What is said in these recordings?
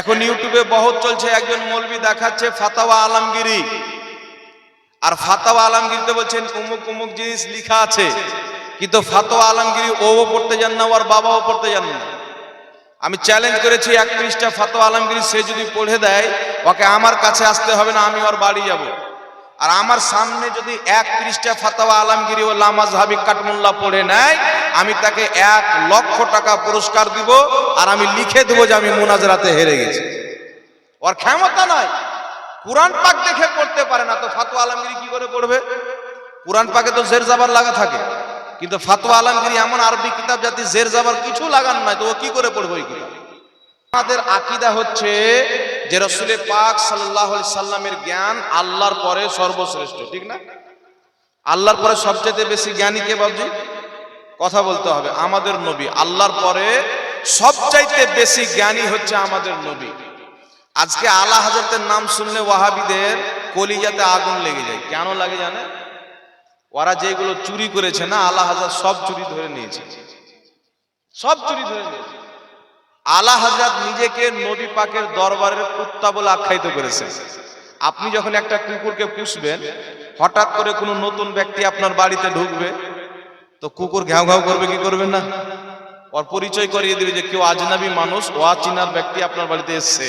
এখন ইউটিউবে বহুত চলছে, একজন মৌলবি দেখাচ্ছে ফাতাওয়া আলমগিরি আর ফাতাওয়া আলমগিরিতে বলছেন অমুক অমুক জিনিস লিখা আছে, কিন্তু ফাতোয়া আলমগিরি ও পড়তে যান না ওর বাবাও পড়তে যান না। আমি চ্যালেঞ্জ করেছি এক পৃষ্ঠা ফাতোয়া আলমগিরি সে যদি পড়ে দেয়, ওকে আমার কাছে আসতে হবে না, আমি ওর বাড়ি যাব। আর আমার সামনে যদি এক পৃষ্ঠা ফাতোয়া আলমগিরি ও লামাজ হাবিব কাটমুল্লাহ পড়ে নেয়, আমি তাকে এক লক্ষ টাকা পুরস্কার দিব আর আমি লিখে দেবো যে আমি মুনাজরাতে হেরে গেছি। ওর ক্ষমতা নয় কোরআন পাক দেখে পড়তে পারে না, তো ফাতোয়া আলমগিরি কি করে পড়বে? কোরআন পাকে তো জের জাবার লাগা থাকে। কিন্তু ফাতোয়া আলমগিরি এমন আরবি কিতাব জাতি জের জাবার কিছু লাগান নাই, তো ও কি করে পড়বে ওই কিতাব? আমাদের আকিদা হচ্ছে যে রসুলে পাক সাল্লাহ সাল্লামের জ্ঞান আল্লাহর পরে সর্বশ্রেষ্ঠ, ঠিক না? আল্লাহর পরে সবচেয়ে বেশি জ্ঞানী কে বাবজি? কথা বলতে হবে, আমাদের নবী। আল্লাহর পরে সবচাইতে বেশি জ্ঞানী হচ্ছে আমাদের নবী। আজকে আলা হাজরতের নাম শুনলে ওয়াহাবিদের কলিজাতে আগুন লেগে যায়। কেন লাগে জানে ওরা যেগুলো চুরি করেছে না, আলা হাজার সব চুরি ধরে নিয়েছে। সব চুরি ধরে নিয়েছে। আলা হাজরাত নিজেকে নবী পাকের দরবারের কুত্তা বলে আখ্যায়িত করেছে। আপনি যখন একটা কুকুরকে পুষবেন, হঠাৎ করে কোনো নতুন ব্যক্তি আপনার বাড়িতে ঢুকবে, তো কুকুর ঘ্যাও ঘ্যাও করবে, কি করবে না? ওর পরিচয় করিয়ে দিবে যে কেউ আজনাবি মানুষ ওয়াচিনার ব্যক্তি আপনার বাড়িতে এসছে।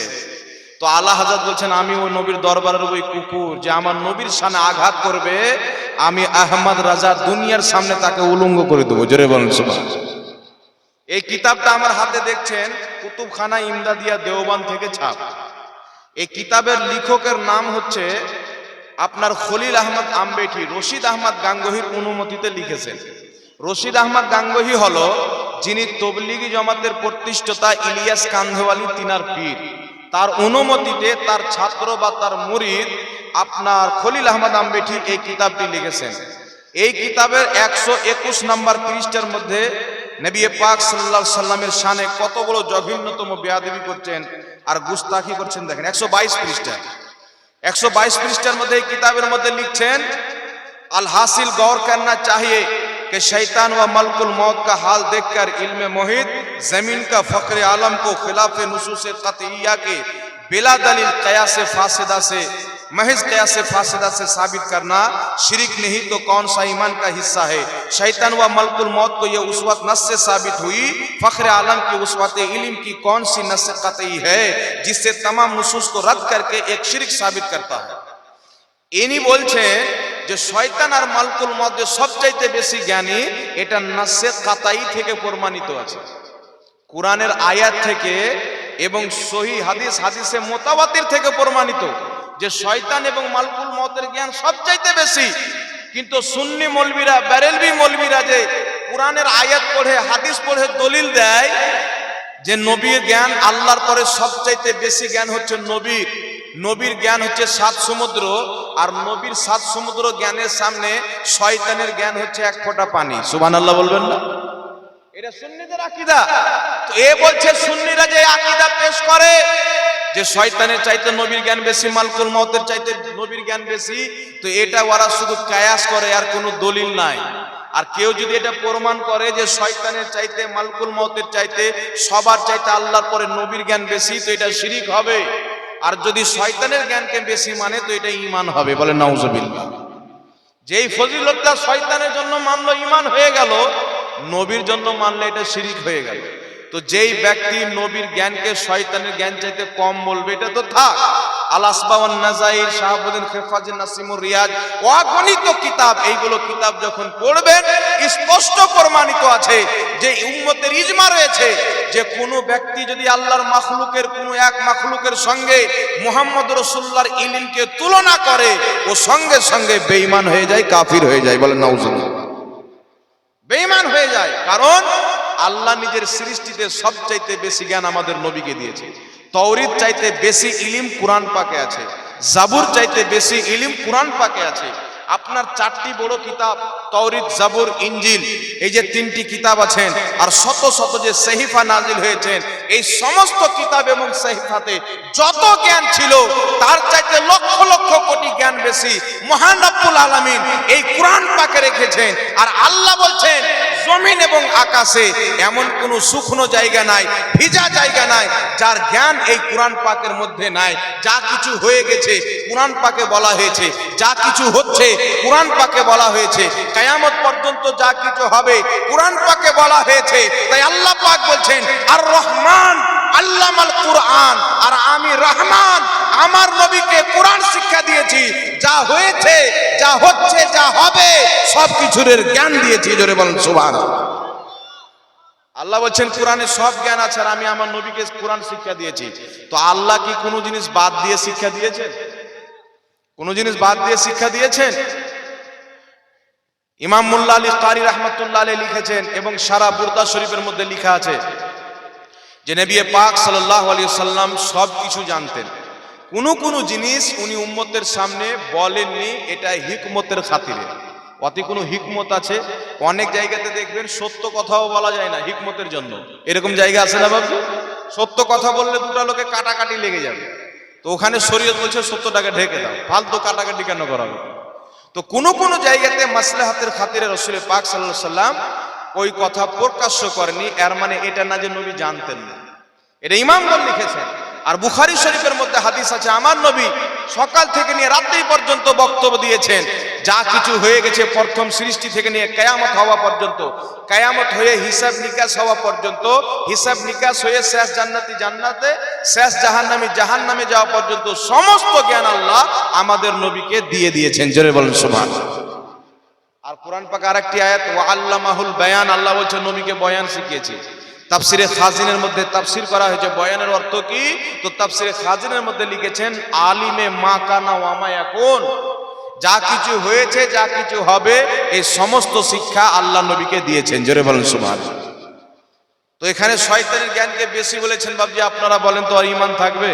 তো আল্লাহ হাজার বলছেন, আমি ওই নবীর দরবারের ওই কুকুর যে আমার নবীর সামনে আঘাত করবে, আমি আহমদ রাজা দুনিয়ার সামনে তাকে উলঙ্গ করে দেবো। জোরে বলেন এই কিতাবটা আমার হাতে দেখছেন কুতুবখানা ইমদাদিয়া দেওবান থেকে ছাপ। এই কিতাবের লেখকের নাম হচ্ছে আপনার খলিল আহমদ আম্বেঠি, রশিদ আহমদ গাঙ্গহির অনুমতিতে লিখেছেন। রশিদ আহমদ গাঙ্গহি হল যিনি তবলিগি জমাতের প্রতিষ্ঠাতা ইলিয়াস কান্ধেওয়ালি তিনার পীর। তার অনুমতিতে তার ছাত্র বা তার মুরিদ আপনার খলিল আহমদ আম্বেঠি এই কিতাবটি লিখেছেন। এই কিতাবের একশো একুশ নম্বর পৃষ্ঠার মধ্যে নবী পাক সাল্লাহ সাল্লামের শানে কত বড় জঘন্যতম বেয়াদেবী করছেন আর গুস্তাখি করছেন দেখেন, একশো বাইশ পৃষ্ঠা। একশো বাইশ পৃষ্ঠার মধ্যে কিতাবের মধ্যে লিখছেন, আল হাসিল গৌর করনা চাহিয়ে কে শৈতান و মালকুল الموت کا হাল দেখকার کر মোহিত محیط زمین کا فقر عالم کو خلاف نصوص قطعیہ کے بلا دلیل قیاس فاسدہ महज कयास फासिदा से साबित करना शिरिक नहीं तो कौन सा ईमान का हिस्सा है शैतान व मलकुल मौत को ये उसवत नस से साबित हुई फख्र आलम की उसवत इल्म की कौन सी नस कतई है जिससे तमाम नसूस को रद्द करके एक शिरिक साबित करता है ইনি বলছেন যে শয়তান আর মালকুল মধ্যে সবচাইতে বেশি জ্ঞানী এটা নাসে কাতাই থেকে প্রমাণিত আছে কোরআনের আয়াত থেকে এবং সহি হাদিস হাদিসে মোতাবাতির থেকে প্রমাণিত যে শয়তান এবং মালকুল মতের জ্ঞান সবচাইতে বেশি। কিন্তু সুন্নি মলবিরা ব্যারেলবি মলবিরা যে কোরআনের আয়াত পড়ে, হাদিস পড়ে, দলিল দেয় যে নবীর জ্ঞান আল্লাহর পরে সবচাইতে বেশি জ্ঞান হচ্ছে নবীর। নবীর জ্ঞান হচ্ছে সাত সমুদ্র, আর নবীর সাত সমুদ্র জ্ঞানের সামনে শয়তানের জ্ঞান হচ্ছে এক ফোঁটা পানি। সুবান আল্লাহ বলবেন না? এটা সুন্নিদের আকিদা। তো এ বলছে সুন্নিরা যে আকিদা পেশ করে যে শয়তানের চাইতে নবীর জ্ঞান বেশি, মালকুল মতের চাইতে নবীর জ্ঞান বেশি, তো এটা ওরা শুধু কায়াস করে, আর কোনো দলিল নাই। আর কেউ যদি এটা প্রমাণ করে যে শয়তানের চাইতে, মালকুল মতের চাইতে, সবার চাইতে আল্লাহর পরে নবীর জ্ঞান বেশি, তো এটা শিরিক হবে। আর যদি শয়তানের জ্ঞানকে বেশি মানে তো এটা ইমান হবে। বলে নাউজুবিল্লাহ। যেই ফজিলতটা শয়তানের জন্য মানলো ইমান হয়ে গেল, নবীর জন্য মানলে এটা শিরিক হয়ে গেল। তো যেই ব্যক্তি নবীর জ্ঞানকে শয়তানের জ্ঞান চাইতে কম বলবে, এটা তো থাক। আল আসবাওয়ান নাজাইর, শাহাবুদ্দিন খেফাজুন নাসিমুর রিয়াজ, অগণিত কিতাব। এইগুলো কিতাব যখন পড়বেন, স্পষ্ট প্রমাণিত আছে যে উম্মতের ইজমা রয়েছে, যে কোনো ব্যক্তি যদি আল্লাহর মাখলুকের, কোনো এক মাখলুকের সঙ্গে মোহাম্মদ রসুল্লাহর ইলিমকে তুলনা করে, ও সঙ্গে সঙ্গে বেঈমান হয়ে যায়, কাফির হয়ে যায় বলে নাউজুবিল্লাহ। বেঈমান হয়ে যায়, কারণ আল্লাহ নিজের সৃষ্টিতে সব চাইতে বেশি জ্ঞান আমাদের নবীকে দিয়েছে। তৌরিদ চাইতে বেশি ইলিম কোরআন পাকে আছে। জাবুর চাইতে বেশি ইলিম কোরআন পাকে আছে। আপনার চারটি বড় কিতাব তৌরিত জাবুর ইঞ্জিল এই যে তিনটি কিতাব আছেন, আর শত শত যে সেহিফা নাজিল হয়েছেন, এই সমস্ত কিতাব এবং সেহিফাতে যত জ্ঞান ছিল, তার চাইতে লক্ষ লক্ষ কোটি জ্ঞান বেশি মহান রব্বুল আলামিন এই কোরআন পাকে রেখেছেন। আর আল্লাহ বলছেন, জমিন এবং আকাশে এমন কোনো শুকনো জায়গা নাই, ভিজা জায়গা নাই, যার জ্ঞান এই কোরআন পাকের মধ্যে নাই। যা কিছু হয়ে গেছে, কোরআন পাকে বলা হয়েছে, যা কিছু হচ্ছে কোরআন পাকে বলা হয়েছে। কায়ামত পর্যন্ত যা কিছু হবে কোরআন পাকে বলা হয়েছে। তাই আল্লাহ পাক বলছেন আর রহমান আল্লামাল কোরআন, আর আমি রহমান, আমার নবীকে কোরআন শিক্ষা দিয়েছি। যা হয়েছে, যা হচ্ছে, যা হবে, সব কিছুর জ্ঞান দিয়েছি। জোরে বলেন সুবহান আল্লাহ বলছেন, কোরআনে সব জ্ঞান আছে, আর আমি আমার নবীকে কোরআন শিক্ষা দিয়েছি। তো আল্লাহ কি কোনো জিনিস বাদ দিয়ে শিক্ষা দিয়েছেন? কোনো জিনিস বাদ দিয়ে শিক্ষা দিয়েছেন? ইমাম মুল্লা আলী কারি রহমতুল্লাহ আলী লিখেছেন এবং সারা বুরদা শরীফের মধ্যে লিখা আছে যে নবী পাক সাল্লাহ আলী সাল্লাম সব কিছু জানতেন। কোনো কোনো জিনিস উনি উম্মতের সামনে বলেননি, এটা হিকমতের খাতিরে। অতি কোনো হিকমত আছে? অনেক জায়গাতে দেখবেন সত্য কথাও বলা যায় না হিকমতের জন্য। এরকম জায়গা আছে না বাবু? সত্য কথা বললে দুটা লোকে কাটাকাটি লেগে যাবে। তো ওখানে শরীয়ত বলছে সত্যটাকে ঢেকে দাও, ফালতু কাটাকাটি কেন করাবে। তো কোনো কোনো জায়গাতে মাসলাহাতের খাতিরে রসুল পাক সাল্লাহ সাল্লাম ওই কথা প্রকাশ্য করেনি, এর মানে এটা না যে নবী জানতেন না। এটা ইমামগণ লিখেছেন। আর বুখারি শরীফের মধ্যে হাদিস আছে, আমার নবী সকাল থেকে নিয়ে রাত্রি পর্যন্ত বক্তব্য দিয়েছেন, যা কিছু হয়ে গেছে প্রথম সৃষ্টি থেকে নিয়ে কেয়ামত হওয়া পর্যন্ত, কেয়ামত হয়ে হিসাব নিকাশ হওয়া পর্যন্ত, হিসাব নিকাশ হয়ে শেষ জান্নাতি জান্নাতে, শেষ জাহান্নামি জাহান্নামে যাওয়া পর্যন্ত সমস্ত জ্ঞান আল্লাহ আমাদের নবীকে দিয়ে দিয়েছেন, জোরে বলেন সুবহান আর কোরআন পাক আরেকটি আয়াত, ওয়া আল্লামাহুল বয়ান, আল্লাহ বলছে নবীকে বয়ান শিখিয়েছে। তাফসিরে খাজিনের মধ্যে তাফসির করা হয়েছে। বয়ানের অর্থ কি? তো তাফসিরে খাজিনের মধ্যে লিখেছেন, আলিমে মা কানা ওয়ামা এখন যা কিছু হয়েছে, যা কিছু হবে, এই সমস্ত শিক্ষা আল্লাহ নবীকে দিয়েছেন। জোরে বলেন সুবহান তো এখানে শয়তানের জ্ঞানকে বেশি বলেছেন বাবজি আপনারা বলেন তো আর ইমান থাকবে?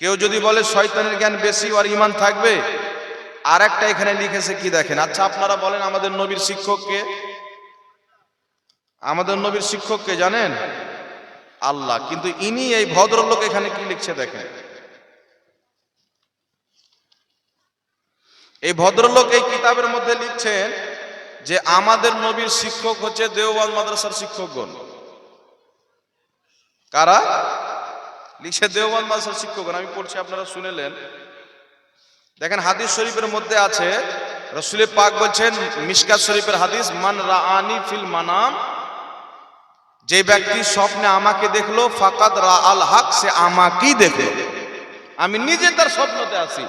কেউ যদি বলে শয়তানের জ্ঞান বেশি, আর ইমান থাকবে? আর একটা এখানে লিখেছে কি দেখেন? আচ্ছা আপনারা বলেন আমাদের নবীর শিক্ষককে। আমাদের নবীর শিক্ষককে জানেন? আল্লাহ। কিন্তু ইনি এই ভদ্রলোক এখানে কি লিখছে দেখেন? এই ভদ্রলোক এই কিতাবের মধ্যে লিখছেন যে আমাদের নবীর শিক্ষক হচ্ছে দেওবান মাদ্রাসার শিক্ষকগণ। কারা? লিখছে দেওবান মাদ্রাসার শিক্ষকগণ। আমি পড়ছি, আপনারা শুনেলেন। দেখেন, হাদিস শরীফের মধ্যে আছে, রসুলের পাক বলছেন, মিশকাত শরীফের হাদিস, মান রাআনি ফিল মানাম যে ব্যক্তি স্বপ্নে আমাকে দেখল, ফাকাদ রা আল হাক, সে আমাকেই দেখে আমি নিজে তার স্বপ্নতে আসি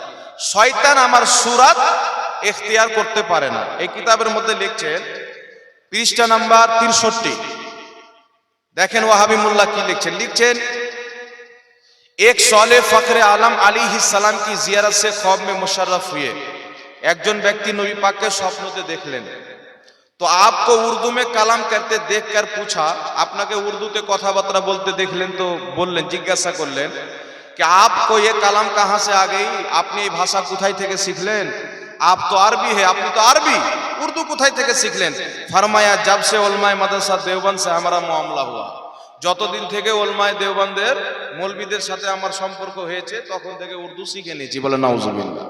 শয়তান আমার সুরাত এখতিয়ার করতে পারে না। এই কিতাবের মধ্যে লিখছেন, পৃষ্ঠা নাম্বার তিরষট্টি। দেখেন ওয়াহাবি মোল্লা কি লিখছেন? লিখছেন, এক সলে ফখরে আলম আলী সালাম কি জিয়ারত সে খব মে মুশারফ হুয়ে একজন ব্যক্তি নবী পাককে স্বপ্নতে দেখলেন। তো আপকো উর্দু মে কালাম করতে দেখ কর পুছা, আপনাকে উর্দুতে কথাবার্তা বলতে দেখলেন তো বললেন, জিজ্ঞাসা করলেন কি আপকো এ কালাম কাহা সে আ গই? আপনি এই ভাষা কোথায় থেকে শিখলেন? আপ তো আরবি হে, আপনি তো আরবি। উর্দু কোথায় থেকে শিখলেন? ফরমায়া, জব সে ওলমায় মাদ্রাসা দেওবন্দ সে আমারা মামলা হুয়া। যতদিন থেকে ওলমায় দেওবন্দের মৌলবীদের সাথে আমার সম্পর্ক হয়েছে, তখন থেকে উর্দু শিখে নিয়েছি, বলে নাউজুবিল্লাহ।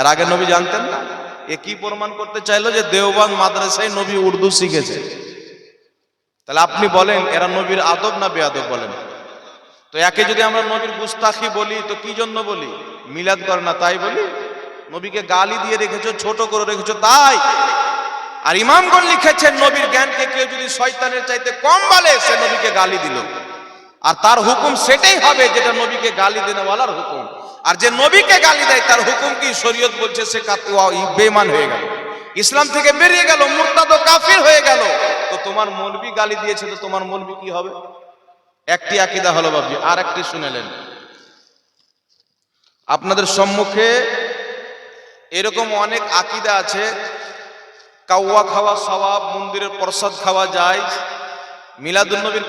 এর আগে নবী জানতেন না? এ কি প্রমাণ করতে চাইলো যে দেওবান মাদ্রাসায় নবী উর্দু শিখেছে। তাহলে আপনি বলেন, এরা নবীর আদব না বেআদব বলেন? তো একে যদি আমরা নবীর গুস্তাখি বলি, তো কি জন্য বলি? মিলাদ করে না, তাই বলি? নবীকে গালি দিয়ে রেখেছো, ছোট করে রেখেছো, তাই? আর ইমামগণ লিখেছেন, নবীর জ্ঞানকে কেউ যদি শয়তানের চাইতে কম বলে, সে নবীকে গালি দিল। আর তার হুকুম সেটাই হবে যেটা নবীকে গালি দেনেওয়ালার হুকুম। আর যে নবীকে গালি দেয়, তার হুকুম কি? শরীয়ত বলছে সে বেমান হয়ে গেল। ইসলাম থেকে বেরিয়ে গেল, মুরতাদ কাফির হয়ে গেল। তো তোমার মৌলবি গালি দিয়েছে, তো তোমার মৌলবি কি হবে? একটি আকিদা হলো বাবজি আর একটি শুনেলেন। আপনাদের সম্মুখে এরকম অনেক আকিদা আছে। কাউয়া খাওয়া সওয়াব, মন্দিরের প্রসাদ খাওয়া যায়। মিলাদুন্নবীর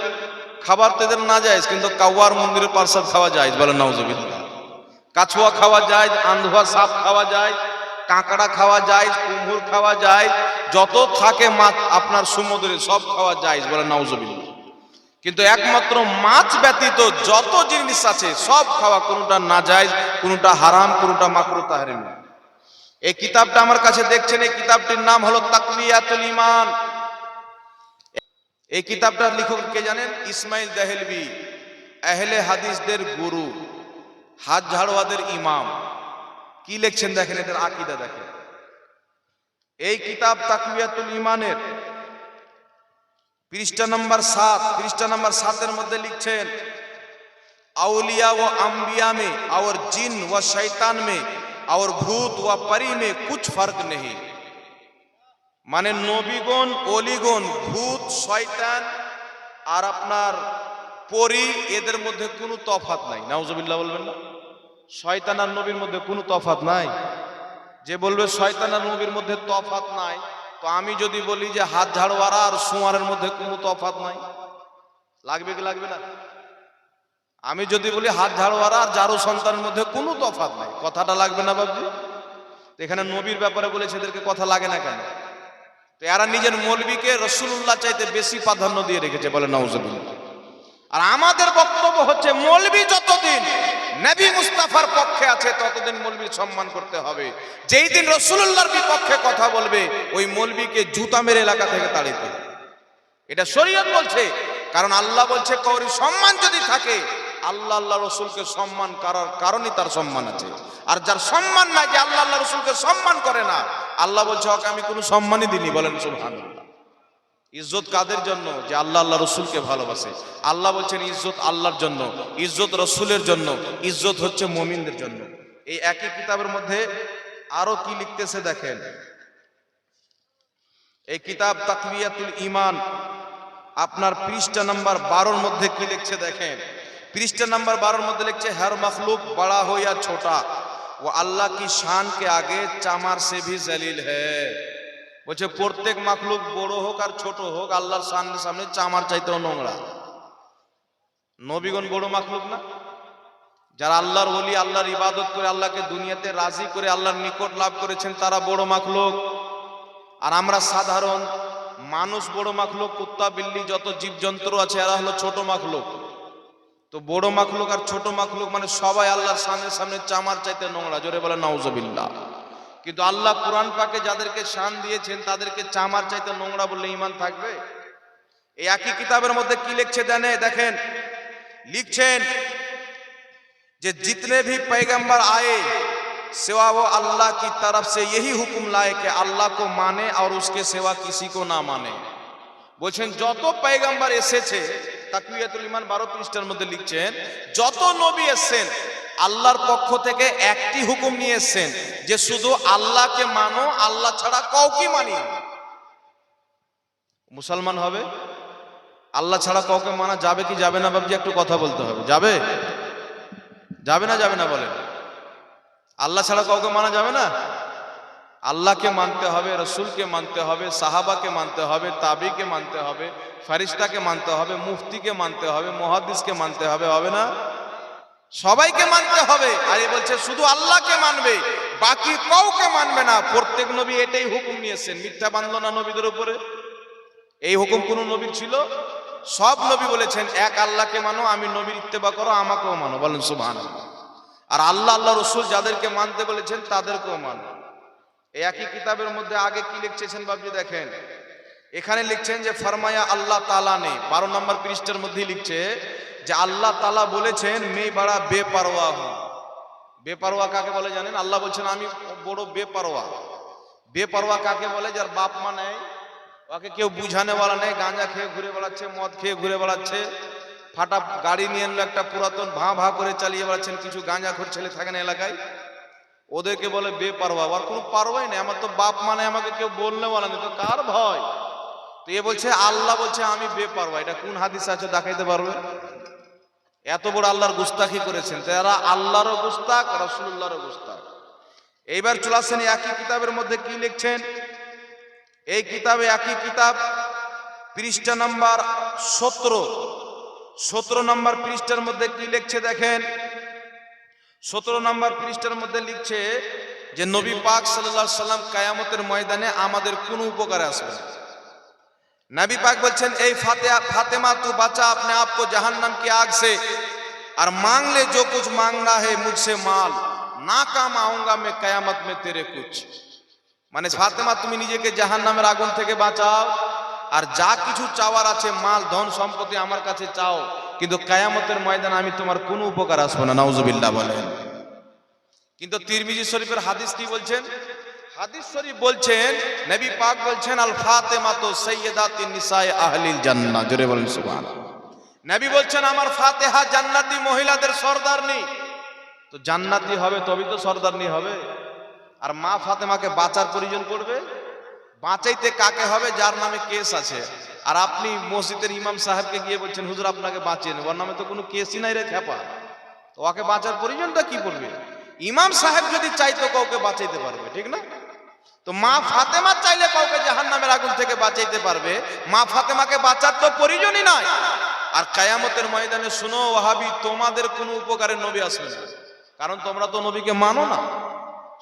খাবার তো এদের না যায়, কিন্তু কাউয়ার মন্দিরের প্রসাদ খাওয়া যায়। বলে নওজবিল্লা কাছুয়া খাওয়া যায়, আন্ধুয়া সাপ খাওয়া যায়, কাঁকড়া খাওয়া যায় কুমুর খাওয়া যায়, যত থাকে মাছ, আপনার সমুদ্রে সব খাওয়া যায়, বলে নাউজবিল্লা কিন্তু একমাত্র মাছ ব্যতীত যত জিনিস আছে, সব খাওয়া কোনোটা না যায় কোনোটা হারাম, কোনোটা মাকরু তাহারিম এই কিতাবটা আমার কাছে দেখছেন, এই কিতাবটির নাম হলো তাকবিয়াতুল ইমান এই কিতাবটার লেখক কে জানেন? ইসমাইল দেহেলবি আহলে হাদিসদের গুরু। হাত ঝাড়োয়াদের ইমাম। কি লিখছেন দেখেন, এদের আকিদা দেখেন। এই কিতাব তাকুয়াতুল ইমানের পৃষ্ঠা নম্বর সাত, পৃষ্ঠা নম্বর সাতের মধ্যে লিখছেন, আউলিয়া ও আম্বিয়া মে और জিন ও শৈতান মে और ভূত ও পরি মে কুছ ফর্ক নেই মানে নবীগণ, অলিগণ, ভূত, শয়তান আর আপনার পরি এদের মধ্যে কোনো তফাত নাই। নাউজুবিল্লাহ বলবেন না। শয়তান আর নবীর মধ্যে কোনো তফাত নাই। যে বলবে শয়তান আর নবীর মধ্যে তফাত নাই, তো আমি যদি বলি যে হাত ঝাড়ওয়ারা আর সুয়ারের মধ্যে কোনো তফাত নাই। লাগবে কি লাগবে না? আমি যদি বলি হাত ঝাড়ওয়ারা আর জারু সন্তানের মধ্যে কোনো তফাত নাই। কথাটা লাগবে না বাবজি এখানে নবীর ব্যাপারে বলেছে এদেরকে কথা লাগে না কেন? তো এরা নিজের মৌলবীকে রসুল্লাহ চাইতে বেশি প্রাধান্য দিয়ে রেখেছে বলে নওজবিল্লাহ আর আমাদের বক্তব্য হচ্ছে মৌলবী যতদিন নবী মুস্তাফার পক্ষে আছে, ততদিন মৌলবীর সম্মান করতে হবে। যেই দিন রসুল্লাহর বিপক্ষে কথা বলবে, ওই মৌলবীকে জুতা মেরে এলাকা থেকে তাড়িতে এটা শরীয়ত বলছে, কারণ আল্লাহ বলছে কৌরি সম্মান যদি থাকে, আল্লাহ আল্লাহ রসুলকে সম্মান করার কারণই তার সম্মান আছে। আর যার সম্মান নাই যে আল্লাহ আল্লাহ রসুলকে সম্মান করে না, আল্লাহ বলছে, ওকে আমি কোনো সম্মানই দিনি বলেন সুবহান ইজ্জত কাদের জন্য? যে আল্লাহ আল্লাহ রসুলকে ভালোবাসে। আল্লাহ বলছেন, ইজ্জত আল্লাহর জন্য, ইজ্জত রসুলের জন্য, ইজ্জত হচ্ছে মমিনদের জন্য। এই একই কিতাবের মধ্যে আরও কি লিখতেছে দেখেন? এই কিতাব তাকলিয়াতুল ইমান আপনার পৃষ্ঠা নাম্বার বারোর মধ্যে কি লিখছে দেখেন? পৃষ্ঠা নাম্বার বারোর মধ্যে লিখছে, হের মখলুক বড়া হইয়া ছোটা, ও আল্লাহ কি শানকে আগে চামার সে ভি জলিল হ্যাঁ বলছে, প্রত্যেক মাখলুক বড় হোক আর ছোট হোক, আল্লাহর সামনে সামনে চামার চাইতেও নোংরা। নবীগণ বড় মাখলুক না? যারা আল্লাহর বলি আল্লাহর ইবাদত করে, আল্লাহকে দুনিয়াতে রাজি করে, আল্লাহর নিকট লাভ করেছেন, তারা বড় মাখলুক। আর আমরা সাধারণ মানুষ বড় মাখলুক, কুত্তা, বিল্লি, যত জীবজন্তু আছে, এরা হলো ছোট মাখলুক। তো বড় মাখলুক আর ছোট মাখলুক মানে সবাই আল্লাহর সামনে সামনে চামার চাইতে নোংরা। জোরে বলে নাউজবিল্লাহ। কিন্তু আল্লাহ কোরআন পাকে যাদেরকে শান দিয়েছেন তাদেরকে চামার চাইতে নোংরা বললে ইমান থাকবে এই একই কিতাবের মধ্যে কি লিখছে জানে দেখেন লিখছেন যে जितने भी पैगंबर आए सिवा वो अल्लाह की तरफ से यही हुक्म लाए कि अल्लाह को माने और उसके सिवा किसी को ना माने বলছেন যত পয়গাম্বার এসেছে তাকবিয়াতুল ইমান বারো পৃষ্ঠার মধ্যে লিখছেন যত নবী এসেছেন আল্লাহর পক্ষ থেকে একটি হুকুম নিয়ে যে শুধু আল্লাহকে মানো, আল্লাহ ছাড়া কাউকে মানি মুসলমান হবে? আল্লাহ ছাড়া কাউকে মানা যাবে কি যাবে না বাবজি একটু কথা বলতে হবে। যাবে? যাবে না যাবে না বলেন। আল্লাহ ছাড়া কাউকে মানা যাবে না? আল্লাহকে মানতে হবে, রসুলকে মানতে হবে, সাহাবাকে মানতে হবে, তাবিকে মানতে হবে ফারিস্তাকে মানতে হবে, মুফতিকে মানতে হবে মহাদিসকে মানতে হবে হবে না? সবাইকে মানতে হবে। আর এ বলছে, শুধু আল্লাহকে মানবে, বাকি কাউকে মানবে না। প্রত্যেক নবী এটাই হুকুম নিয়েছেন। মিথ্যা বান্ধব না নবীদের উপরে? এই হুকুম কোন নবীর ছিল? সব নবী বলেছেন, এক আল্লাহকে মানো, আমি নবীর ইত্তেবা করো, আমাকেও মানো। বলেন সুবহান আর আল্লাহ আল্লাহ রসুল যাদেরকে মানতে বলেছেন, তাদেরকেও মানো। এই একই কিতাবের মধ্যে আগে কি লিখছেন বাবজি, দেখেন। এখানে লিখছেন যে, ফরমায়া আল্লাহ তালা নেই বারো নম্বর পৃষ্ঠার মধ্যে লিখছে যে আল্লাহ তালা বলেছেন, মেয়ে বাড়া বেপারোয়া হুঁ বেপারোয়া কাকে বলে জানেন? আল্লাহ বলছেন, আমি বড় বেপারোয়া। বেপারোয়া কাকে বলে? যার বাপ মা নেই, ওকে কেউ বুঝানে বলা নেই, গাঁজা খেয়ে ঘুরে বেড়াচ্ছে, মদ খেয়ে ঘুরে বেড়াচ্ছে, ফাটা গাড়ি নিয়ে এলো একটা পুরাতন ভাঁ ভাঁ করে চালিয়ে বেড়াচ্ছেন, কিছু গাঁজা খোর ছেলে থাকেন এলাকায়। ওদেরকে বলে বেপারোয়া। আর কোনো পারোয়াই নেই, আমার তো বাপ মানে আমাকে কেউ বললে বলা নেই তো কার ভয়? তো এ বলছে, আল্লাহ বলছে, আমি বেপারোয়া। এটা কোন হাদিস আছে, দেখাইতে পারবে এত বড় আল্লাহর গুস্তাখি করেছেন তারা আল্লাহরও গুস্তাক রসুল্লাহরও গুস্তাক এইবার চলে আসেন একই কিতাবের মধ্যে কি লিখছেন? এই কিতাবে একই কিতাব, পৃষ্ঠা নাম্বার সতেরো। সতেরো নম্বর পৃষ্ঠার মধ্যে কি লিখছে দেখেন? সতেরো নম্বর পৃষ্ঠার মধ্যে লিখছে যে, নবী পাক সাল্লাল্লাহু সাল্লাম কায়ামতের ময়দানে আমাদের কোনো উপকারে আসবে না। নবী পাক বলছেন, এই ফাতেহা, ফাতেমা, তু বাচ্চা আপনি আপকো জাহান্নাম কি আগ সে। আর মাংলে যো কুছ कुछ হে মুঝসে মাল, না কাম আউঙ্গা মে কয়ামত মে में কুছ। মানে ফাতেমা, তুমি নিজেকে জাহান্নামের আগুন থেকে বাঁচাও, আর যা কিছু চাওয়ার আছে, মাল, ধন, সম্পত্তি আমার কাছে চাও। কিন্তু কায়ামতের ময়দানে আমি তোমার কোনো উপকার আসব না, নাউজুবিল্লাহ বলেন। কিন্তু তিরমিজি শরীফের হাদিস কি বলছেন? হাদিস শরীফ বলছেন, নবী পাক বলছেন, আল ফাতেমা তো সৈয়দাতিন নিসায়ে আহলিল জান্নাহ। জোরে বলেন, সুবহানাল্লাহ। নবী বলছেন, আমার ফাতেহা জান্নাতি মহিলাদের সর্দারনি তো জান্নাতি হবে, তবেই তো সর্দারনি হবে। আর মা ফাতেমাকে বাঁচার প্রয়োজন পড়বে? বাঁচাইতে কাকে হবে? যার নামে কেস আছে। আর আপনি মসজিদের ইমাম সাহেবকে গিয়ে বলছেন, হুজুর, আপনাকে বাঁচিয়ে নেব। ওর নামে তো কোনো কেসই নাই রে খেপা তো ওকে বাঁচার প্রয়োজনটা কি পড়বে? ইমাম সাহেব যদি চাইতো, কাউকে বাঁচাইতে পারবে, ঠিক না? তো মা ফাতেমা চাইলে কাউকে জাহান নামের আগুন থেকে বাঁচাইতে পারবে। মা ফাতেমাকে বাঁচার তো প্রয়োজনই নাই। আর কায়ামতের ময়দানে শুনো ওহাবি তোমাদের কোনো উপকারে নবী আসবে না। কারণ তোমরা তো নবীকে মানো না।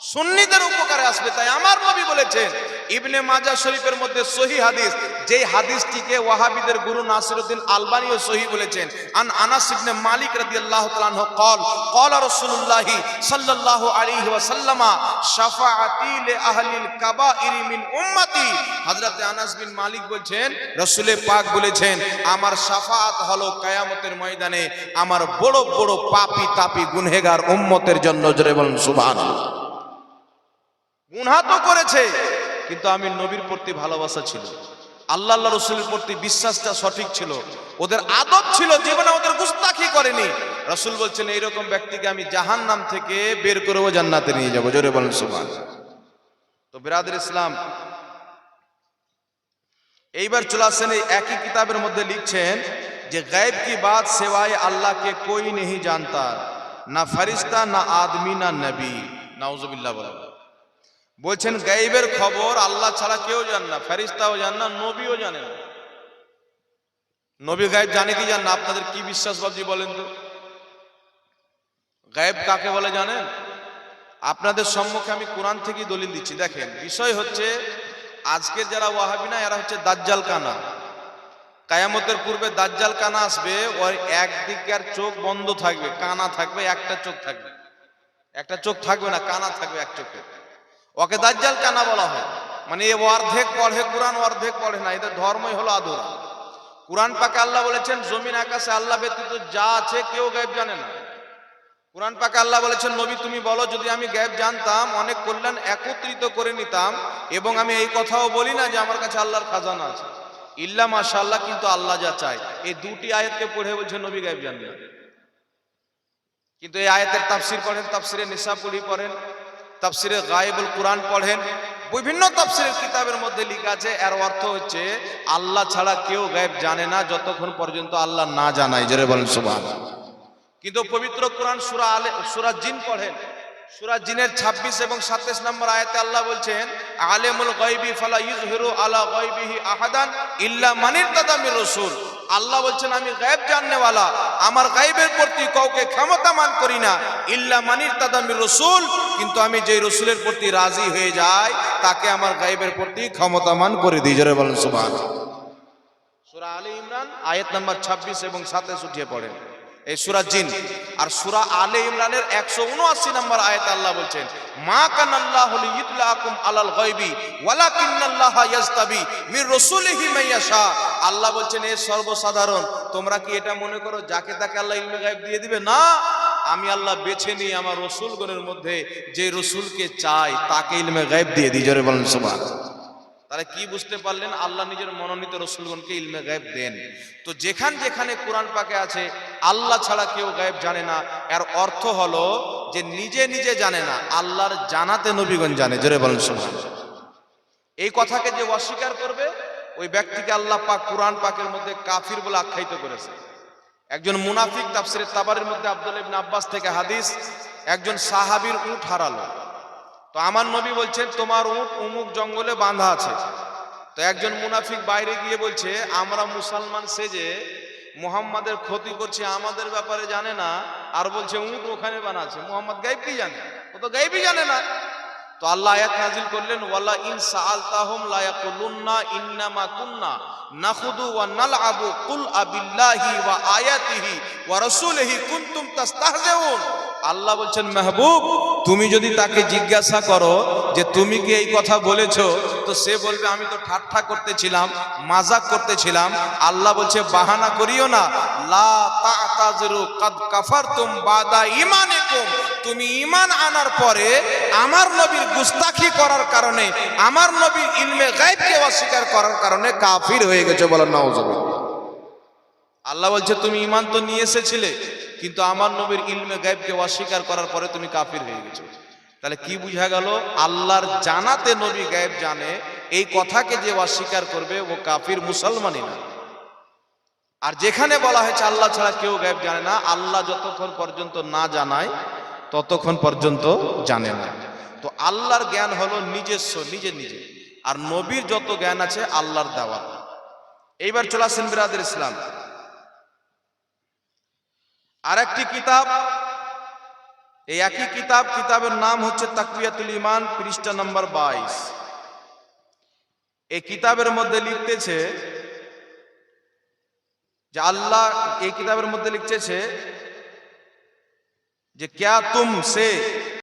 সুন্নিদের উপকারে আসবে, তাই আমার নবী বলেছেন, ইবনে মাজা শরীফের মধ্যে সহি হাদিস, যেই হাদিসটিকে ওয়াহাবিদের গুরু নাসিরউদ্দিন আলবানিও সহি বলেছেন, আন আনাস ইবনে মালিক রাদিয়াল্লাহু তাআলা আনহু কল কল রাসূলুল্লাহ সাল্লাল্লাহু আলাইহি ওয়াসাল্লামা, শাফাআতি লি আহলিল কাবাইর মিন উম্মতি। হযরত আনাস বিন মালিক বলছেন, রাসূলে পাক বলেছেন, আমার শাফাআত হলো কিয়ামতের ময়দানে আমার বড় বড় পাপী তাপী গুনহেগার উম্মতের জন্য, জোরে বলুন সুবহানাল্লাহ। গুণা তো করেছে। কিন্তু আমি নবীর প্রতি ভালোবাসা ছিল। আল্লাহ আল্লাহ রসুলের প্রতি বিশ্বাসটা সঠিক ছিল। ওদের আদব ছিল, জীবনে ওদের গুস্তাখি করেনি। রসুল বলছেন, এইরকম ব্যক্তিকে আমি জাহান নাম থেকে বের করব জান্নাতে নিয়ে যাব। জোরে বলেন সুমান তো বিরাদের ইসলাম, এইবার চলে আসেন এই একই কিতাবের মধ্যে লিখছেন যে, গায়ব কি বাদ সেওয়ায় আল্লাহকে কই নেই জানতার? না ফারিস্তা না আদমি, না নবী। নাউজবিল্লা বলা বলছেন গাইবের খবর, আল্লাহ ছাড়া কেউ জান না ফেরিস্তাও জান না, নবীও জানে না। নবী গায়েব জানে কি জান না? আপনাদের কি বিশ্বাস বাবজি বলেন তো? গায়েব কাকে বলে জানেন? আপনাদের সম্মুখে আমি কোরআন থেকেই দলিল দিচ্ছি। দেখেন, বিষয় হচ্ছে, আজকের যারা ওয়াহাবি না, এরা হচ্ছে দাজ্জাল কানা। কায়ামতের পূর্বে দাজ্জাল কানা আসবে, ওর একদিকের চোখ বন্ধ থাকবে, কানা থাকবে, একটা চোখ থাকবে। একটা চোখ থাকবে না, কানা থাকবে এক চোখে। ওকে দাজ্জাল কানা বলা হয়। মানে এ অর্ধেক পড়ে, কোরআন অর্ধেক পড়ে না, এদের ধর্মই হলো আদুরা। কোরআন পাকে আল্লাহ বলেছেন, জমিন আকাশে আল্লাহ ব্যতীত যা আছে কেউ গায়েব জানে না। কোরআন পাকে আল্লাহ বলেছেন, নবী তুমি বলো, যদি আমি গায়েব জানতাম, অনেক কল্যাণ একত্রিত করে নিতাম, এবং আমি এই কথাও বলি না যে আমার কাছে আল্লাহর খাজানা আছে। ইল্লা মাশাআল্লাহ, কিন্তু আল্লাহ যা চায়। এই দুটি আয়াতকে পড়ে বলছে, নবী গায়েব জানেন না। কিন্তু এই আয়াতের তাফসির পড়েন তাফসিরে নিসাপুরি পড়েন। তাফসিরে গায়েবুল কোরআন পড়েন। বিভিন্ন তাফসিরের কিতাবের মধ্যে লেখা আছে, এর অর্থ হচ্ছে আল্লাহ ছাড়া কেউ গায়েব জানে না, যতক্ষণ পর্যন্ত আল্লাহ না জানায়। জোরে বলেন সুবহান কিন্তু পবিত্র কোরআন সূরা আলে, সূরা জিন পড়েন। সূরা জিনের 26 এবং 27 নম্বর আয়াতে আল্লাহ বলছেন, আলেমুল গায়বি ফালা ইযহিরু আলা গায়বিহি আহাদান ইল্লা মানির তাদামির রাসূল। আল্লাহ বলছেন, আমি গায়েব জাননেওয়ালা। আমার গায়েবের প্রতি কাউকে ক্ষমতামান করি না। ইল্লা মানির তাদামির রসুল। কিন্তু আমি যে রসুলের প্রতি রাজি হয়ে যাই, তাকে আমার গায়েবের প্রতি ক্ষমতামান করে দিই। জোরে বলেন সুবহান সূরা আলী ইমরান, আয়াত নাম্বার 26 এবং 27 উঠিয়ে পড়েন। এই সূরা জিন আর সূরা আলে ইমরানের 179 নম্বর আয়াত আল্লাহ বলছেন, মা কানাল্লাহু লিইতলাকুম আলাল গায়বি, ওয়ালাকিন্নাল্লাহা ইয়াজতাবি মির রাসূলিহি মাইয়াশা আল্লাহ বলছেন, এ সর্বসাধারণ, তোমরা কি এটা মনে করো যাকে তাকে আল্লাহ ইলমে গায়েব দিয়ে দিবে? না, আমি আল্লাহ বেছে নিই আমার রসুলগণের মধ্যে যে রসুলকে চাই তাকে ইলমে গায়েব দিয়ে দিই। জোরে বলেন, সুবহান। তাহলে কি বুঝতে পারলেন? আল্লাহ নিজের মনোনীত রসুলগণকে ইলমে গায়েব দেন। তো যেখান যেখানে কোরআন পাকে আছে, আল্লাহ ছাড়া কেউ গায়েব জানে না। এর অর্থ হলো যে নিজে নিজে জানে না, আল্লাহর জানাতে নবীগণ জানে। জোরে বলেন, সুবহান। এই কথাকে যে অস্বীকার করবে ওই ব্যক্তিকে আল্লাহ পাক কোরআন পাকের মধ্যে কাফির বলে আখ্যায়িত করেছে। একজন মুনাফিক তাফসিরের তাবারের মধ্যে আব্দুল ইবনে আব্বাস থেকে হাদিস, একজন সাহাবীর উট হারালো। তো আমার নবী বলছেন, তোমার উট উমুক জঙ্গলে বাঁধা আছে। তো একজন মুনাফিক বাইরে গিয়ে বলছে, আমরা মুসলমান সেজে মুহাম্মাদের ক্ষতি করছে আমাদের ব্যাপারে জানে না। আর বলছে, উট ওখানে বানাচ্ছে মুহাম্মদ গাইব কি জানে ও তো গাইবই জানে না। তো আল্লাহ আয়াত নাজিল করলেন, ওয়ালা ইন সাআলতাহুম লা ইয়াকুলুন্না ইন্নামা কুন্না নাখুদু ওয়া নালআবু কুল আবিল্লাহি ওয়া আয়াতিহি ওয়া রাসূলিহি কুনতুম তাস্তাহজিউন। আল্লাহ বলছেন, মেহবুব, তুমি যদি তাকে জিজ্ঞাসা করো যে তুমি কি এই কথা বলেছ? তো সে বলবে, আমি তো ঠাট্টা করতেছিলাম, মাজাক করতেছিলাম। আল্লাহ বলছে, বাহানা করিও না। লা তা'তাযিরু কাদ কাফারতুম বাদা ঈমানিকুম তুমি ইমান আনার পরে আমার নবীর গুস্তাখি করার কারণে, আমার নবীর ইলমে গায়বকে অস্বীকার করার কারণে কাফির হয়ে গেছে বলেন নাউজুবিল্লাহ। আল্লাহ বলছে, তুমি ইমান তো নিয়ে এসেছিলে, কিন্তু আমার নবীর ইলমে গায়বকে অস্বীকার করার পরে তুমি কাফির হয়ে গেছো। তাহলে কি বুঝা গেল? আল্লাহর জানাতে নবী গায়েব জানে, এই কথাকে যে অস্বীকার করবে, ও কাফির মুসলমানই না। আর যেখানে বলা হয়েছে, আল্লাহ ছাড়া কেউ গায়েব জানে না, আল্লাহ যতক্ষণ পর্যন্ত না জানায় ততক্ষণ পর্যন্ত জানে না। তো আল্লাহর জ্ঞান হলো নিজস্ব, নিজে নিজে। আর নবীর যত জ্ঞান আছে, আল্লাহর দেওয়া এইবার চলে আসেন বিরাদের ইসলাম। আর একটি কিতাব, এই একই কিতাব, কিতাবের নাম হচ্ছে তাকবিয়াতুল ইমান পৃষ্ঠা নম্বর বাইশ। এই কিতাবের মধ্যে লিখতেছে যে আল্লাহ, এই কিতাবের মধ্যে লিখতেছে যে क्या तुम से